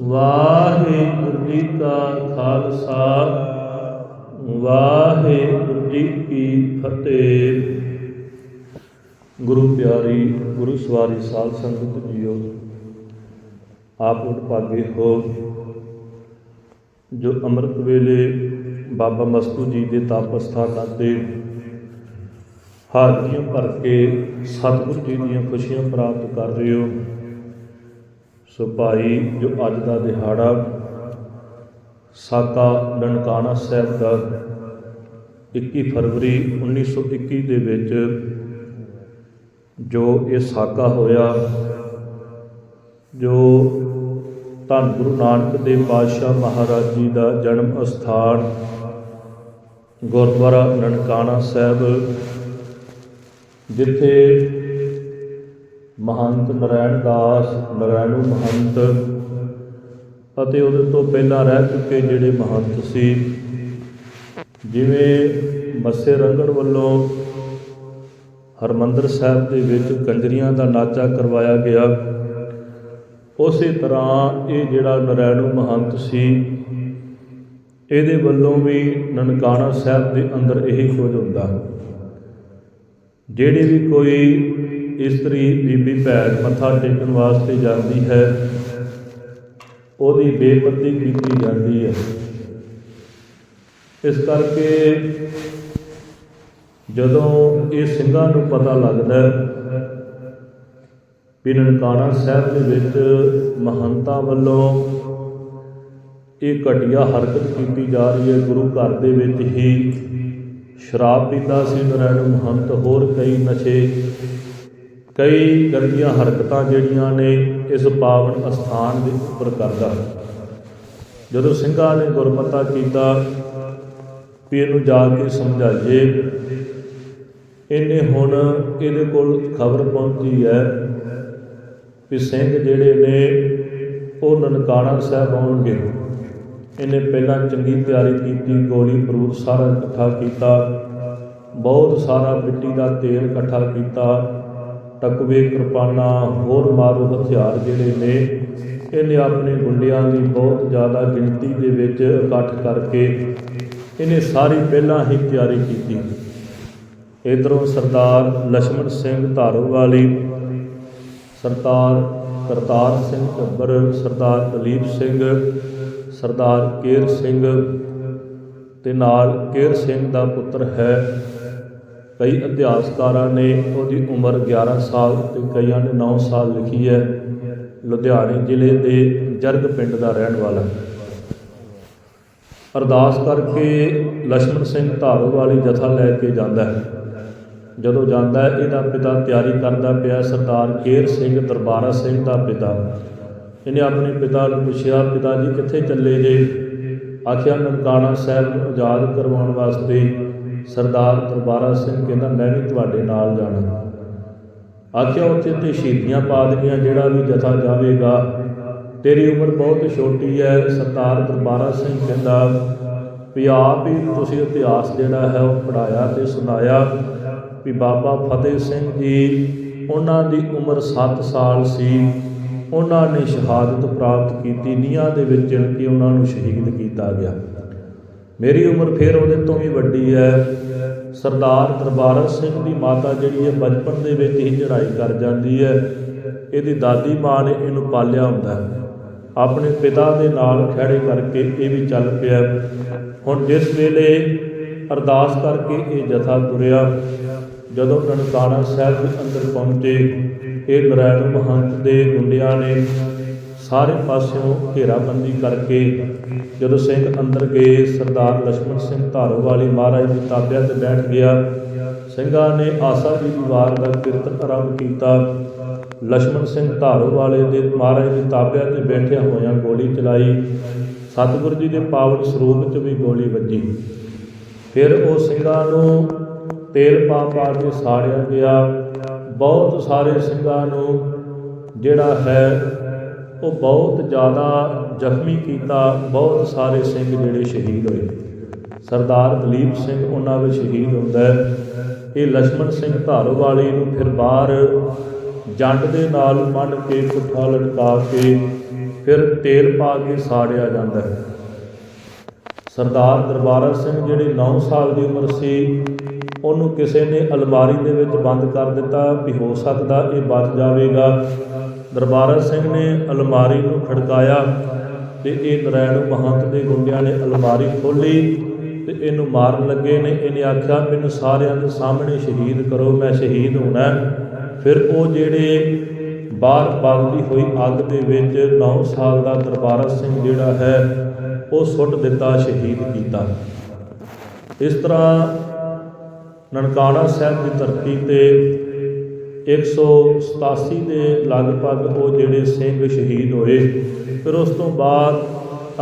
ਵਾਹਿਗੁਰੂ ਜੀ ਕਾ ਖਾਲਸਾ, ਵਾਹਿਗੁਰੂ ਜੀ ਕੀ ਫਤਿਹ। ਗੁਰੂ ਪਿਆਰੀ, ਗੁਰੂ ਸਵਾਰੀ ਸਾਧ ਸੰਗਤ ਜੀਓ, ਆਪ ਉਡਭਾਗੇ ਹੋ। ਜੋ ਅੰਮ੍ਰਿਤ ਵੇਲੇ ਬਾਬਾ ਮਸਤੂ ਜੀ ਦੇ ਤਪ ਸਥਾਨਾਂ ਤੇ ਹਾਜ਼ਰੀਆਂ ਭਰ ਕੇ ਸਤਿਗੁਰੂ ਜੀ ਦੀਆਂ ਖੁਸ਼ੀਆਂ ਪ੍ਰਾਪਤ ਕਰ ਰਹੇ ਹੋ। ਸੋ ਭਾਈ ਜੋ ਅੱਜ ਦਾ ਦਿਹਾੜਾ ਸਾਕਾ ਨਨਕਾਣਾ ਸਾਹਿਬ ਦਾ 21 ਫਰਵਰੀ 1921 ਦੇ ਵਿੱਚ ਜੋ ਇਹ ਸਾਕਾ ਹੋਇਆ, ਜੋ ਧੰਨ ਗੁਰੂ ਨਾਨਕ ਦੇਵ ਪਾਤਸ਼ਾਹ ਮਹਾਰਾਜ ਜੀ ਦਾ ਜਨਮ ਅਸਥਾਨ ਗੁਰਦੁਆਰਾ ਨਨਕਾਣਾ ਸਾਹਿਬ, ਜਿੱਥੇ ਮਹੰਤ ਨਰੈਣ ਦਾਸ, ਨਰੈਣੂ ਮਹੰਤ। ਅਤੇ ਉਹਦੇ ਤੋਂ ਪਹਿਲਾਂ ਰਹਿ ਚੁੱਕੇ ਜਿਹੜੇ ਮਹੰਤ ਸੀ। ਜਿਵੇਂ ਮੱਸੇ ਰੰਗੜ ਵੱਲੋਂ ਹਰਮੰਦਰ ਸਾਹਿਬ ਦੇ ਵਿੱਚ ਕੰਜਰੀਆਂ ਦਾ ਨਾਚਾ ਕਰਵਾਇਆ ਗਿਆ। ਉਸੇ ਤਰ੍ਹਾਂ ਇਹ ਜਿਹੜਾ ਨਰੈਣੂ ਮਹੰਤ ਸੀ, ਇਹਦੇ ਵੱਲੋਂ ਵੀ ਨਨਕਾਣਾ ਸਾਹਿਬ ਦੇ ਅੰਦਰ ਇਹੀ ਕੁਝ ਹੁੰਦਾ। ਜਿਹੜੀ ਵੀ ਕੋਈ ਇਸਤਰੀ ਬੀਬੀ ਭੈਣ ਮੱਥਾ ਟੇਕਣ ਵਾਸਤੇ ਜਾਂਦੀ ਹੈ। ਉਹਦੀ ਬੇਪਤੀ ਕੀਤੀ ਜਾਂਦੀ ਹੈ। ਇਸ ਕਰਕੇ ਜਦੋਂ ਇਹ ਸਿੰਘਾਂ ਨੂੰ ਪਤਾ ਲੱਗਦਾ ਵੀ ਨਨਕਾਣਾ ਸਾਹਿਬ ਦੇ ਵਿੱਚ ਮਹੰਤਾਂ ਵੱਲੋਂ ਇਹ ਘਟੀਆ ਹਰਕਤ ਕੀਤੀ ਜਾ ਰਹੀ ਹੈ, ਗੁਰੂ ਘਰ ਦੇ ਵਿੱਚ ਹੀ ਸ਼ਰਾਬ ਪੀਂਦਾ ਸੀ ਨਰਾਇਣ ਮਹੰਤ, ਹੋਰ ਕਈ ਨਸ਼ੇ ਕਈ ਗੰਦੀਆਂ ਹਰਕਤਾਂ ਜਿਹੜੀਆਂ ਨੇ ਇਸ ਪਾਵਨ ਅਸਥਾਨ ਦੇ ਉੱਪਰ ਕਰਦਾ ਜਦੋਂ ਸਿੰਘਾਂ ਨੇ ਗੁਰਮਤਾ ਕੀਤਾ, ਵੀ ਇਹਨੂੰ ਜਾ ਕੇ ਸਮਝਾਈਏ, ਇਹਨੇ ਹੁਣ ਇਹਦੇ ਕੋਲ ਖਬਰ ਪਹੁੰਚੀ ਹੈ ਵੀ ਸਿੰਘ ਜਿਹੜੇ ਨੇ, ਉਹ ਨਨਕਾਣਾ ਸਾਹਿਬ ਆਉਣਗੇ। ਇਹਨੇ ਪਹਿਲਾਂ ਚੰਗੀ ਤਿਆਰੀ ਕੀਤੀ, ਗੋਲੀ ਬਰੂਦ ਸਾਰਾ ਇਕੱਠਾ ਕੀਤਾ, ਬਹੁਤ ਸਾਰਾ ਮਿੱਟੀ ਦਾ ਤੇਲ ਇਕੱਠਾ ਕੀਤਾ। ਟਕਵੇ ਕਿਰਪਾਨਾ ਹੋਰ ਮਾਰੂ ਹਥਿਆਰ ਜਿਹੜੇ ਨੇ, ਇਹਨੇ ਆਪਣੇ ਗੁੰਡਿਆਂ ਦੀ ਬਹੁਤ ਜ਼ਿਆਦਾ ਗਿਣਤੀ ਦੇ ਵਿੱਚ ਇਕੱਠ ਕਰਕੇ ਇਹਨੇ ਸਾਰੀ ਪਹਿਲਾਂ ਹੀ ਤਿਆਰੀ ਕੀਤੀ। ਇਧਰੋਂ ਸਰਦਾਰ ਲక్ష్మణ ਸਿੰਘ ਧਾਰੋਵਾਲੀ, ਸਰਦਾਰ ਕਰਤਾਰ ਸਿੰਘ ਟੱਬਰ, ਸਰਦਾਰ ਦਲੀਪ ਸਿੰਘ, ਸਰਦਾਰ ਕੇਰ ਸਿੰਘ ਤੇ ਨਾਲ ਕੇਰ ਸਿੰਘ ਦਾ ਪੁੱਤਰ ਹੈ। ਕਈ ਇਤਿਹਾਸਕਾਰਾਂ ਨੇ ਉਹਦੀ ਉਮਰ 11 ਸਾਲ ਤੇ ਕਈਆਂ ਨੇ 9 ਸਾਲ ਲਿਖੀ ਹੈ। ਲੁਧਿਆਣੇ ਜ਼ਿਲ੍ਹੇ ਦੇ ਜਰਗ ਪਿੰਡ ਦਾ ਰਹਿਣ ਵਾਲਾ। ਅਰਦਾਸ ਕਰਕੇ ਲక్ష్ਮਣ ਸਿੰਘ ਧਾਰੂ ਵਾਲੀ ਜਥਾ ਲੈ ਕੇ ਜਾਂਦਾ ਹੈ। ਜਦੋਂ ਜਾਂਦਾ ਹੈ, ਇਹਦਾ ਪਿਤਾ ਤਿਆਰੀ ਕਰਦਾ ਪਿਆ ਸਰਦਾਰ ਕੇਰ ਸਿੰਘ ਦਰਬਾਰਾ ਸਿੰਘ ਦਾ ਪਿਤਾ। ਇਹਨੇ ਆਪਣੇ ਪਿਤਾ ਨੂੰ ਪੁੱਛਿਆ, ਪਿਤਾ ਜੀ, ਕਿੱਥੇ ਚੱਲੇ ਜੇ? ਆਖਿਆ, ਨਨਕਾਣਾ ਸਾਹਿਬ ਨੂੰ ਆਜ਼ਾਦ ਕਰਵਾਉਣ ਵਾਸਤੇ ਸਰਦਾਰ ਦਰਬਾਰਾ ਸਿੰਘ ਕਹਿੰਦਾ, ਮੈਂ ਵੀ ਤੁਹਾਡੇ ਨਾਲ ਜਾਣਾ। ਆਖਿਆ, ਉੱਥੇ ਤੇ ਸ਼ਹੀਦੀਆਂ ਪਾ ਦੇਣੀਆਂ ਜਿਹੜਾ ਵੀ ਜਥਾ ਜਾਵੇਗਾ। ਤੇਰੀ ਉਮਰ ਬਹੁਤ ਛੋਟੀ ਹੈ। ਸਰਦਾਰ ਦਰਬਾਰਾ ਸਿੰਘ ਕਹਿੰਦਾ, ਵੀ ਆਪ ਹੀ ਤੁਸੀਂ ਇਤਿਹਾਸ ਜਿਹੜਾ ਹੈ, ਉਹ ਪੜਾਇਆ ਤੇ ਸੁਣਾਇਆ। ਵੀ ਬਾਬਾ ਫਤਿਹ ਸਿੰਘ ਜੀ, ਉਹਨਾਂ ਦੀ ਉਮਰ 7 ਸਾਲ ਸੀ। ਉਹਨਾਂ ਨੇ ਸ਼ਹਾਦਤ ਪ੍ਰਾਪਤ ਕੀਤੀ। ਨੀਹਾਂ ਦੇ ਵਿੱਚ ਚਿਣ ਕੇ ਉਹਨਾਂ ਨੂੰ ਸ਼ਹੀਦ ਕੀਤਾ ਗਿਆ। ਮੇਰੀ ਉਮਰ ਫਿਰ ਉਹਦੇ ਤੋਂ ਵੀ ਵੱਡੀ ਹੈ। ਸਰਦਾਰ ਦਰਬਾਰਾ ਸਿੰਘ ਦੀ ਮਾਤਾ ਜਿਹੜੀ ਹੈ, ਬਚਪਨ ਦੇ ਵਿੱਚ ਹੀ ਚੜਾਈ ਕਰ ਜਾਂਦੀ ਹੈ। ਇਹਦੀ ਦਾਦੀ ਮਾਂ ਨੇ ਇਹਨੂੰ ਪਾਲਿਆ ਹੁੰਦਾ ਹੈ। ਆਪਣੇ ਪਿਤਾ ਦੇ ਨਾਲ ਖੜੇ ਕਰਕੇ ਇਹ ਵੀ ਚੱਲ ਪਿਆ ਹੁਣ ਜਿਸ ਵੇਲੇ ਅਰਦਾਸ ਕਰਕੇ ਇਹ ਜਥਾ ਤੁਰਿਆ, ਜਦੋਂ ਨਨਕਾਣਾ ਸਾਹਿਬ ਦੇ ਅੰਦਰ ਪਹੁੰਚੇ, ਇਹ ਨਰਾਇਣ ਮਹੰਤ ਦੇ ਮੁੰਡਿਆਂ ਨੇ ਸਾਰੇ ਪਾਸਿਓਂ ਘੇਰਾਬੰਦੀ ਕਰਕੇ ਜਦੋਂ ਸਿੰਘ ਅੰਦਰ ਗਏ, ਸਰਦਾਰ ਲక్ష్మణ ਸਿੰਘ ਧਾਰੋਵਾਲੀ ਮਹਾਰਾਜ ਦੇ ਤਾਬਿਆਂ ਤੇ ਬੈਠ ਗਿਆ। ਸਿੰਘਾਂ ਨੇ ਆਸਾ ਦੀ ਵਾਰ ਦਾ ਕਿਰਤ ਆਰੰਭ ਕੀਤਾ। ਲక్ష్మణ ਸਿੰਘ ਧਾਰੋ ਵਾਲੇ ਦੇ ਮਹਾਰਾਜ ਦੇ ਤਾਬਿਆਂ ਤੇ ਬੈਠਿਆ ਹੋਇਆ ਗੋਲੀ ਚਲਾਈ। ਸਤਿਗੁਰੂ ਜੀ ਦੇ ਪਾਵਨ ਸਰੂਪ 'ਚ ਵੀ ਗੋਲੀ ਵੱਜੀ। ਫਿਰ ਉਹ ਸਿੰਘਾਂ ਨੂੰ ਤੇਲ ਪਾ ਪਾ ਕੇ ਸਾੜਿਆ ਗਿਆ। ਬਹੁਤ ਸਾਰੇ ਸਿੰਘਾਂ ਨੂੰ ਜਿਹੜਾ ਹੈ ਉਹ ਬਹੁਤ ਜ਼ਿਆਦਾ ਜ਼ਖਮੀ ਕੀਤਾ, ਬਹੁਤ ਸਾਰੇ ਸਿੰਘ ਜਿਹੜੇ ਸ਼ਹੀਦ ਹੋਏ। ਸਰਦਾਰ ਦਲੀਪ ਸਿੰਘ ਉਹਨਾਂ ਵਿੱਚ ਸ਼ਹੀਦ ਹੁੰਦਾ ਹੈ। ਇਹ ਲక్ష్మణ ਸਿੰਘ ਧਾਰੋਵਾਲੀ ਨੂੰ ਫਿਰ ਬਾਹਰ ਜੰਡ ਦੇ ਨਾਲ ਮੰਨ ਕੇ ਪੁੱਠਾ ਲਟਕਾ ਕੇ ਫਿਰ ਤੇਲ ਪਾ ਕੇ ਸਾੜਿਆ ਜਾਂਦਾ ਹੈ। ਸਰਦਾਰ ਦਰਬਾਰਾ ਸਿੰਘ ਜਿਹੜੇ 9 ਸਾਲ ਦੀ ਉਮਰ ਸੀ, ਉਹਨੂੰ ਕਿਸੇ ਨੇ ਅਲਮਾਰੀ ਦੇ ਵਿੱਚ ਬੰਦ ਕਰ ਦਿੱਤਾ ਵੀ ਹੋ ਸਕਦਾ ਇਹ ਬਚ ਜਾਵੇਗਾ। ਦਰਬਾਰਾ ਸਿੰਘ ਨੇ ਅਲਮਾਰੀ ਨੂੰ ਖੜਕਾਇਆ ਤੇ ਇਹ ਨਰੈਣ ਮਹੰਤ ਦੇ ਗੁੰਡਿਆਂ ਨੇ ਅਲਮਾਰੀ ਖੋਲੀ ਤੇ ਇਹਨੂੰ ਮਾਰਨ ਲੱਗੇ ਨੇ। ਇਹਨੇ ਆਖਿਆ, ਮੈਨੂੰ ਸਾਰਿਆਂ ਦੇ ਸਾਹਮਣੇ ਸ਼ਹੀਦ ਕਰੋ, ਮੈਂ ਸ਼ਹੀਦ ਹੋਣਾ ਫਿਰ ਉਹ ਜਿਹੜੇ ਬਾਹਰ ਬਲਦੀ ਹੋਈ ਅੱਗ ਦੇ ਵਿੱਚ 9 ਸਾਲ ਦਾ ਦਰਬਾਰਾ ਸਿੰਘ ਜਿਹੜਾ ਹੈ, ਉਹ ਸੁੱਟ ਦਿੱਤਾ, ਸ਼ਹੀਦ ਕੀਤਾ। ਇਸ ਤਰ੍ਹਾਂ ਨਨਕਾਣਾ ਸਾਹਿਬ ਦੀ ਧਰਤੀ ਤੇ 187 ਦੇ ਲਗਭਗ ਉਹ ਜਿਹੜੇ ਸਿੰਘ ਸ਼ਹੀਦ ਹੋਏ। ਫਿਰ ਉਸ ਤੋਂ ਬਾਅਦ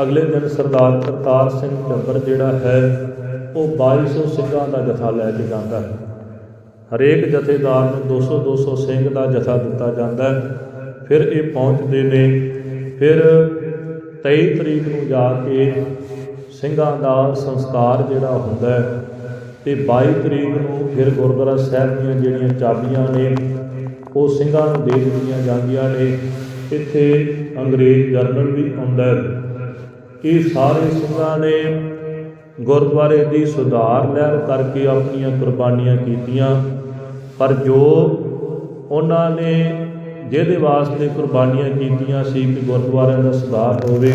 ਅਗਲੇ ਦਿਨ ਸਰਦਾਰ ਕਰਤਾਰ ਸਿੰਘ ਝੱਬਰ ਜਿਹੜਾ ਹੈ, ਉਹ 2200 ਸਿੰਘਾਂ ਦਾ ਜਥਾ ਲੈ ਕੇ ਜਾਂਦਾ ਹੈ। ਹਰੇਕ ਜਥੇਦਾਰ ਨੂੰ 200 200 ਸਿੰਘ ਦਾ ਜਥਾ ਦਿੱਤਾ ਜਾਂਦਾ ਹੈ। ਫਿਰ ਇਹ ਪਹੁੰਚਦੇ ਨੇ। ਫਿਰ 23 ਤਰੀਕ ਨੂੰ ਜਾ ਕੇ ਸਿੰਘਾਂ ਦਾ ਸੰਸਕਾਰ ਜਿਹੜਾ ਹੁੰਦਾ ਹੈ ਤੇ 22 ਤਰੀਕ ਨੂੰ ਫਿਰ ਗੁਰਦੁਆਰਾ ਸਾਹਿਬ ਦੀਆਂ ਜਿਹੜੀਆਂ ਚਾਬੀਆਂ ਨੇ, ਉਹ ਸਿੰਘਾਂ ਨੂੰ ਦੇ ਦਿੱਤੀਆਂ ਜਾਂਦੀਆਂ ਨੇ। ਇੱਥੇ ਅੰਗਰੇਜ਼ ਜਰਨਲ ਵੀ ਆਉਂਦਾ ਹੈ। ਇਹ ਸਾਰੇ ਸਿੰਘਾਂ ਨੇ ਗੁਰਦੁਆਰੇ ਦੀ ਸੁਧਾਰ ਲਹਿਰ ਕਰਕੇ ਆਪਣੀਆਂ ਕੁਰਬਾਨੀਆਂ ਕੀਤੀਆਂ। ਪਰ ਜੋ ਉਹਨਾਂ ਨੇ ਜਿਹਦੇ ਵਾਸਤੇ ਕੁਰਬਾਨੀਆਂ ਕੀਤੀਆਂ ਸੀ ਕਿ ਗੁਰਦੁਆਰਿਆਂ ਦਾ ਸੁਧਾਰ ਹੋਵੇ,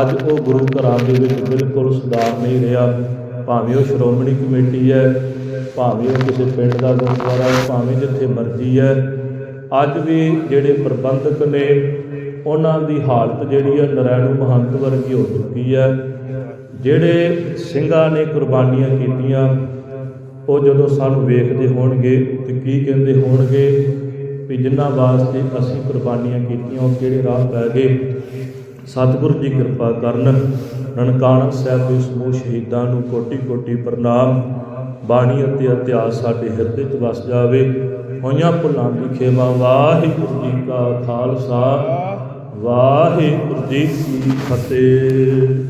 ਅੱਜ ਉਹ ਗੁਰੂ ਘਰਾਂ ਦੇ ਵਿੱਚ ਬਿਲਕੁਲ ਸੁਧਾਰ ਨਹੀਂ ਰਿਹਾ। ਭਾਵੇਂ ਉਹ ਸ਼੍ਰੋਮਣੀ ਕਮੇਟੀ ਹੈ, ਭਾਵੇਂ ਉਹ ਕਿਸੇ ਪਿੰਡ ਦਾ ਗੁਰਦੁਆਰਾ ਹੈ, ਭਾਵੇਂ ਜਿੱਥੇ ਮਰਜ਼ੀ ਹੈ, ਅੱਜ ਵੀ ਜਿਹੜੇ ਪ੍ਰਬੰਧਕ ਨੇ, ਉਹਨਾਂ ਦੀ ਹਾਲਤ ਜਿਹੜੀ ਹੈ ਨਰੈਣੂ ਮਹੰਤ ਵਰਗੀ ਹੋ ਚੁੱਕੀ ਹੈ। ਜਿਹੜੇ ਸਿੰਘਾਂ ਨੇ ਕੁਰਬਾਨੀਆਂ ਕੀਤੀਆਂ, ਉਹ ਜਦੋਂ ਸਾਨੂੰ ਵੇਖਦੇ ਹੋਣਗੇ ਤੇ ਕੀ ਕਹਿੰਦੇ ਹੋਣਗੇ, ਵੀ ਜਿਨ੍ਹਾਂ ਵਾਸਤੇ ਅਸੀਂ ਕੁਰਬਾਨੀਆਂ ਕੀਤੀਆਂ, ਉਹ ਕਿਹੜੇ ਰਾਹ ਪੈ ਗਏ? ਸਤਿਗੁਰੂ ਜੀ ਕਿਰਪਾ ਕਰਨ ਨਨਕਾਣਾ ਸਾਹਿਬ ਦੇ ਸਮੂਹ ਸ਼ਹੀਦਾਂ ਨੂੰ ਕੋਟੀ ਕੋਟੀ ਪ੍ਰਣਾਮ। ਬਾਣੀ ਅਤੇ ਇਤਿਹਾਸ ਸਾਡੇ ਹਿਰਦੇ 'ਚ ਵਸ ਜਾਵੇ। ਹੋਈਆਂ ਭੁੱਲਾਂ ਦੀ ਖੇਵਾ ਵਾਹਿਗੁਰੂ ਜੀ ਕਾ ਖਾਲਸਾ। ਵਾਹਿਗੁਰੂ ਜੀ ਕੀ ਫਤਿਹ।